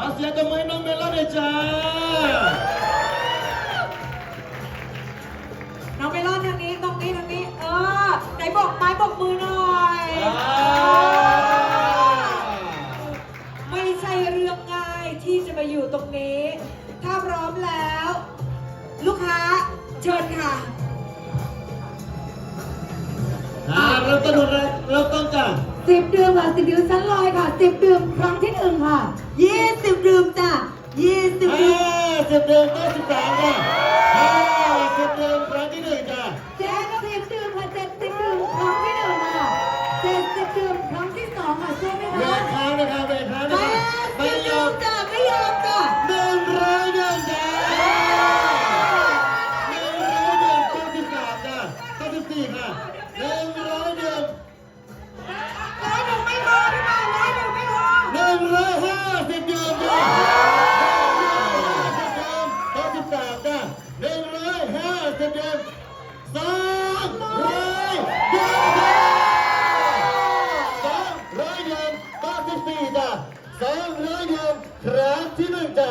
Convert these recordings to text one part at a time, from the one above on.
อเสียงตบมือให้น้องเมลอนหน่อยจ้า น้องเมลอนทางนี้ตรงนี้ทางนี้ เออไหนบอกไม้บอกมือหน่อ สิบดื่มค่ะสิบดื่มชั้นลอยค่ะสิบดื่มครั้งที่หนึ่งค่ะยี่สิบดื่มจ้ะยี่สิบดื่มสิบเดือนเก้าสิบสามค่ะสิบเดือมครั้งที่หนึ่งจ้ะเจ็ด จ้ะสองร้อยเดือนครั้งที่หนึ่งจ้ะ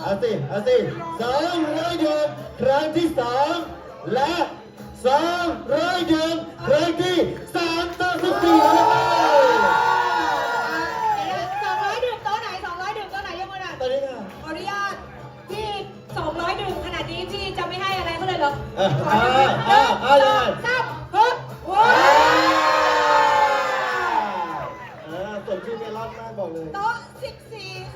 เอาสิเอาสิสองร้อยเดือนครั้งที่สองและสองร้อยเดือนครั้งที่สามต่อสิบสี่แล้วสองร้อยดื่มโต๊ะไหนสองร้อยดื่มโต๊ะไหนยกมือหน่อยตอนนี้ค่ะขออนุญาตพี่สองร้อยดื่มขนาดนี้พี่จะไม่ให้อะไรเขาเลยเหรอเออขอหนึ่งเออเออเออสองสา บอกเลย โต๊ะ14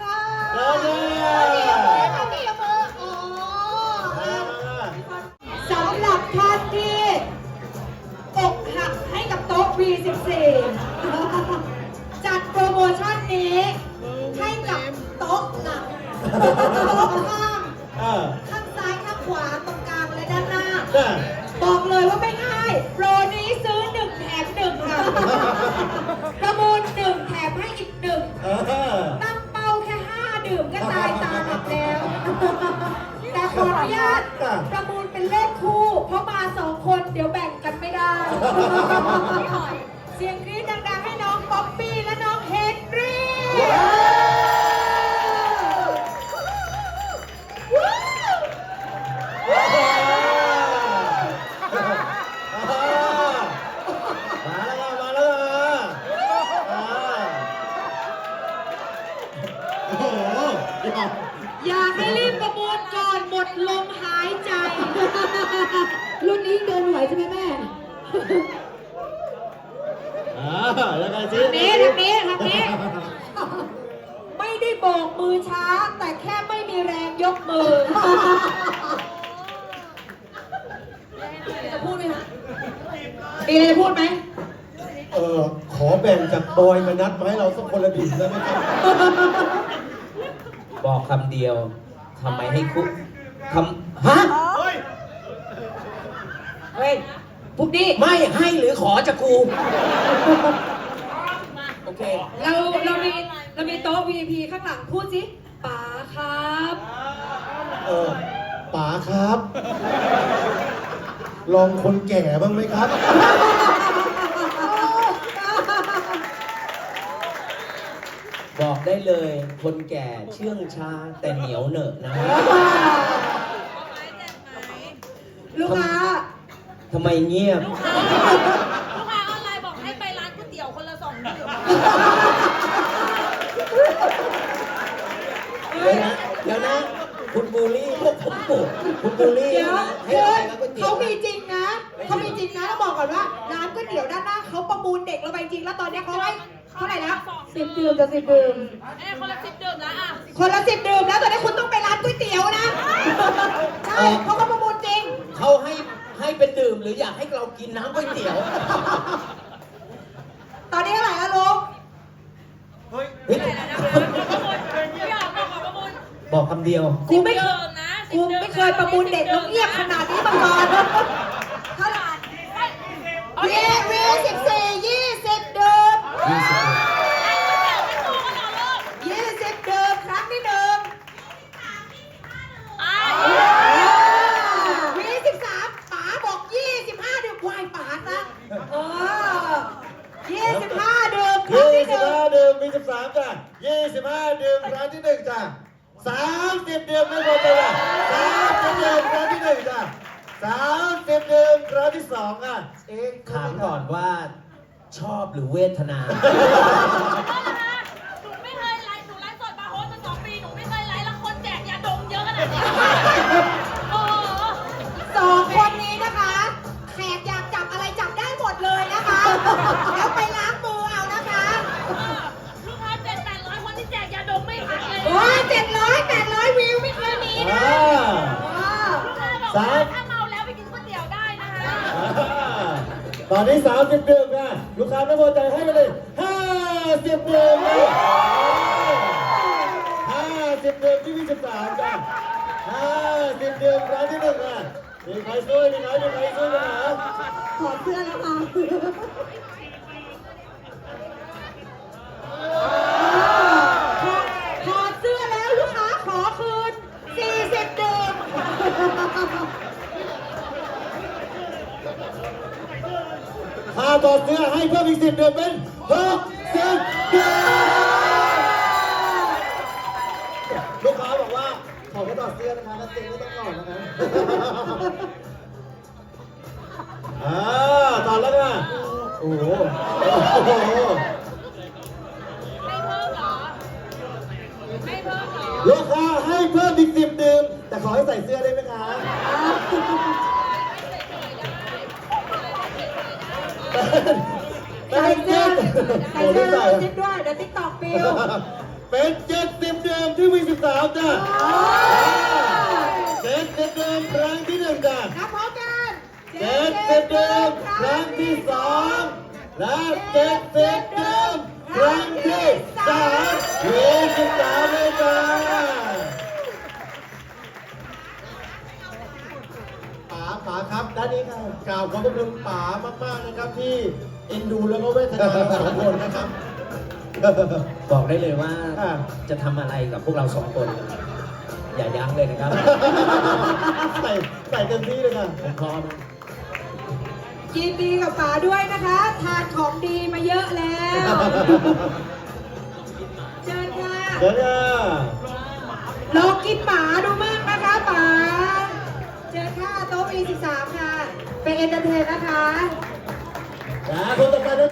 ดื่มก็ตายตาหลับแล้ว แต่ขออนุญาตประมูลเป็นเลขคู่ เพราะมาสองคนเดี๋ยวแบ่งกันไม่ได้เสียงกรี๊ดดังๆให้น้องป๊อปปี้และน้องเฮ อยากให้รีบประมูลก่อนหมดลมหายใจ รุ่นนี้เดินไหวใช่ไหมแม่ อ่าแล้วไงสิทางนี้ทางนี้ทางนี้ ไม่ได้โบกมือช้า แต่แค่ไม่มีแรงยกมือ จะพูดไหมคะมีอะไรจะพูดไหม เออขอแบ่งจากบอยมานัดมาให้เราสักคนละดิ่งได้ไหมครับ บอกคำเดียวทำไมให้คุกทำฮะเฮ้ยพูดดิไม่ให้หรือขอจากกู โอเค เราเรามีเรามีโต๊ะ VIP ข้างหลังพูดสิป๋าครับเออป๋าครับ ลองคนแก่บ้างไหมครับ บอก ได้เลย คนแก่เชื่องช้าแต่เหนียวเหนอะนะฮะลูกค้าทำไมเงียบลูกค้าออนไลน์บอกให้ไปร้านก๋วยเตี๋ยวคนละสองดื่มเดี๋ยวนะเดี๋ยวนะคุณบูลลี่พวกผมปุ๊คุณบูลลี่เดี๋ยวนะให้เดี๋ยวอะไรกับก๋วยเตี๋ยเขาวมีจริงนะ เขามีจริงนะต้องบอกก่อนว่าร้านก๋วยเตี๋ยวด้านหน้าเขาประมูลเด็กเราไปจริงแล้วตอนเนี้ยเขาให้ เท่าไหร่แล้วสิบดื่มกับสิบดื่ม เอ้ยคนละสิบดื่มนะอะคนละสิบดื่มแล้วตอนนี้คุณต้องไปร้านก๋วยเตี๋ยวนะ ใช่เพราะเขาประมูลจริง เขาให้ให้เป็นดื่มหรืออยากให้เรากินน้ำก๋วยเตี๋ยว ตอนนี้เท่าไหร่แล้วลุงเฮ้ยไม่ได้แล้วนะคะประมูลไม่ยอมบอกขอประมูลบอกคำเดียว กูไม่ดื่มนะกูไม่เคยประมูลเด็กแล้วเงียบขนาดนี้มาก่อนเท่าไหร่วีวีสิบสี่ยี่สิบ มี13จ้ะ25ดื่มครั้งที่หนึ่งจ้ะ30ดื่มไม่หมดเลยอะ30ดื่มครั้งที่หนึ่งจ้ะ30ดื่มครั้งที่สองอะเอ๊ะถามก่อนว่าชอบหรือเวทนา หนูไม่เคยไลฟ์หนูไลฟ์สดบาร์โฮสมาสองปี หนูไม่เคยไลฟ์แล้วคนแจกยาดมเยอะขนาดนี้ ตอนนี้30ดื่มค่ะลูกค้าไม่พอใจให้ไปเลยห้าสิบเดื่มเลย50ดื่มที่วิจ้ะ50ดื่มครั้งที่หนึ่งอะมีใครช่วยมีใครมีใครช่วยนะขอเพื่อนนะคะ ถ้าต่อดเสื้อให้เพิ่มอีก10ดื่มเป็น60ดื่มลูกค้าบอกว่าขอแค่ต่อดเสื้อนะคะแล้วเต็มไม่ต้องต่อนะคะอ่าต่อดแล้วค่ะโอ้โหโอ้โหไม่เพิ่มเหรอ ไม่เพิ่มเหรอ ลูกค้าให้เพิ่มอีก10ดื่มแต่ขอให้ใส่เสื้อได้ไหมคะ ใส่เสื้อใส่โอ้เสื้ได้อใส่จิ๊ดด้วยเดี๋ยวติ๊กตอกปิวเป็นเจ็ดสิบเดิมที่มีสิบสามจ้ะเจ็ดสิบเดิมครั้งที่หนึ่งจ้ะนับพร้อมกันเจ็ดสิบเดิมครั้งที่สองและเจ็ดสิบเดิมครั้งที่สามยี่สิบสาม ครับด้านนี้ครับกล่าวขอบคุณป๋ามากๆนะครับ ที่เอ็นดูแล้วก็เวทนาสองคนนะครับ บอกได้เลยว่าอ่า จะทำอะไรกับพวกเราสองคน อย่ายั้งเลยนะครับ ใส่ใส่เต็มที่เลยค่ะ ผมพร้อมยินดีกับป๋าด้วยนะคะ ทานของดีมาเยอะแล้ว เชิญค่ะ เดี๋ยวเนี่ยลองกินหมาดูมากนะคะป๋า ปี43 ค่ะ เป็นเอนเตอร์เทนนะคะ นะคนต่อไปด้วย